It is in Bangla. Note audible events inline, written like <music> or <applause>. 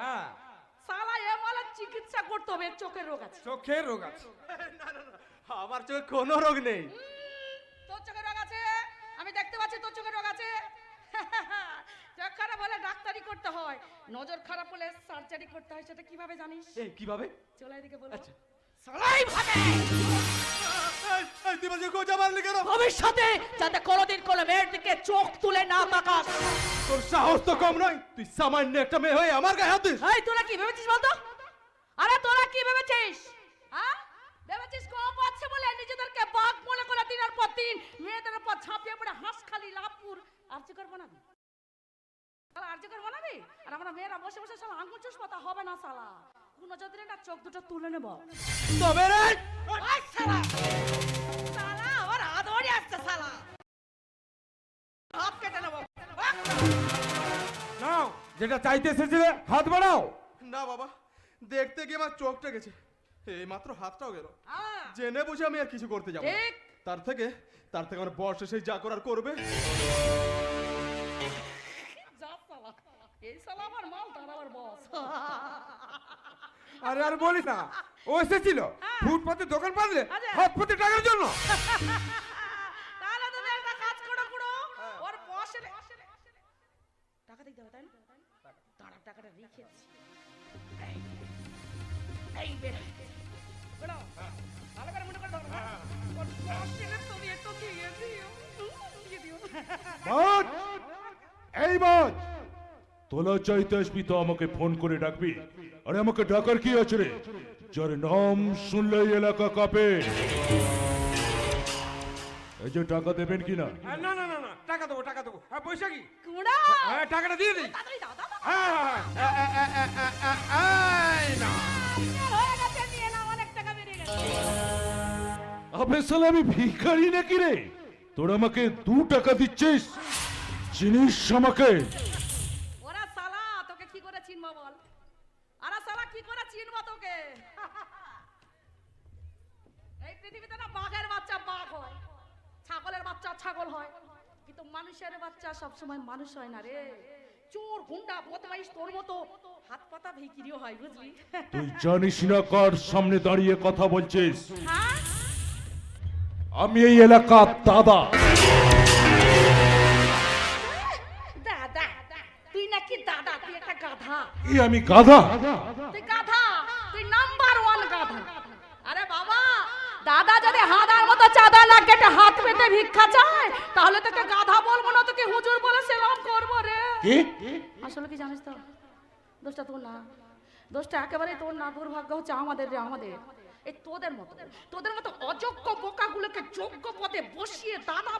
হ্যাঁ। সালা এ মালা চিকিৎসা করতে হবে চোখের রোগ আছে। চোখের রোগ আছে। না না না আমার চোখে কোনো রোগ নেই। তোর চোখের রোগ আছে? আমি দেখতে পাচ্ছি তোর চোখের রোগ আছে। <laughs> চোখ খারাপ হলে ডাক্তারি করতে হয়। নজর খারাপ হলে সার্জারি করতে হয় সেটা কীভাবে জানিস? এই কীভাবে? চলে এদিকে বল। আচ্ছা। সালাই ভাবে মারলি কেন ভবিষ্যতে যাতে কোনোদিন কোনো মেয়ের দিকে চোখ তুলে না তাকাস। তোর সাহস তো কম নয়। তুই সামান্য একটা মেয়ে হয়ে আমার গায়ে হাত দিস। এই তোরা কি ভেবেছিস বলতো? আরে তোরা কি ভেবেছিস? হ্যাঁ ভেবেছিস কম আছে বলে নিজেদেরকে বাঘ মনে করে দিনের পর দিন মেয়েদের উপর ঝাঁপিয়ে পড়ে হাঁস খালি লাভপুর আর্যকর বানাবি। শালা আর্যকর বানাবি? আর আমরা মেয়েরা বসে বসে শালা আঙ্গুল চুষবো তা হবে না শালা। কোন যদি না চোখ দুটো তুলে নেব। তবে রে! ওই শালা! শালা আমার আদরি আসছে শালা! হাত কেটে নেব। নাও যেটা চাইতে এসেছিলে হাত বাড়াও। না বাবা দেখতে গিয়ে আমার চোখটা গেছে। এই মাত্র হাতটাও গেল। জেনে বুঝে আমি আর কিছু করতে যাব তার থেকে তার থেকে আমার বর্ষ সেই যা করার করবে। আরে আর বলিস না। ও এসেছিল হ্যাঁ। ফুটপাতে দোকান পাতলে আচ্ছা। হাত পাতে টাকার জন্য। তাহলে তুমি একটা কাজ করো পুরো ওর বস এলে টাকা দিতে হবে তাই না? দাঁড়া টাকাটা রেখেছি এই এই বের বেরো ভালো করে মনে করে ধরো ওর বস তুমি একটু দিয়ে দিও। দিয়ে দিও। বাদ! এই বাদ তোলা চাইতে আসবি তো আমাকে ফোন করে ডাকবি। আরে আমাকে ডাকার কি আছে রে? যার নাম শুনলেই এলাকা কাঁপে। এই যে টাকা দেবেন কিনা আহ, না না না না টাকা দেবো টাকা দেবো। হ্যাঁ বৈশাখী কুড়া! হ্যাঁ টাকাটা দিয়ে দিই। হ্যাঁ হ্যাঁ, হ্যাঁ। হয়ে আবে সালা আমি ভিখারি নাকি রে? তোর আমাকে দু টাকা দিচ্ছিস জিনিস আমাকে। আরে সালা কি করে চিনবো তোকে? এই পৃথিবীতে না বাঘের বাচ্চা বাঘ হয় ছাগলের বাচ্চা ছাগল হয় কিন্তু মানুষের বাচ্চা সবসময় মানুষ হয় না রে। চোর গুন্ডা বদমাইশ তোর মতো হাত পাতা ভিকিরিও হয় বুঝলি? তুই জানিস না কার সামনে দাঁড়িয়ে কথা বলছিস? হ্যাঁ? আমি এই এলাকার দাদা। এই আমি গাধা? তুই গাধা? তুই নাম্বার ওয়ান গাধা। আরে বাবা দাদা যদি হাদার মতো চাঁদা না কেটে হাত পেতে ভিক্ষা চায় তাহলে তোকে গাধা বলব না তোকে হুজুর বলে সেলাম করব রে। কি? আসলে কি জানিস তো দোষটা তোর না। দোষটা একেবারে তোর না দুর্ভাগ্য হচ্ছে আমাদের রে আমাদের। এই তোদের মতো তোদের মতো অযোগ্য বোকাগুলোকে যোগ্য পদে বসিয়ে দাদা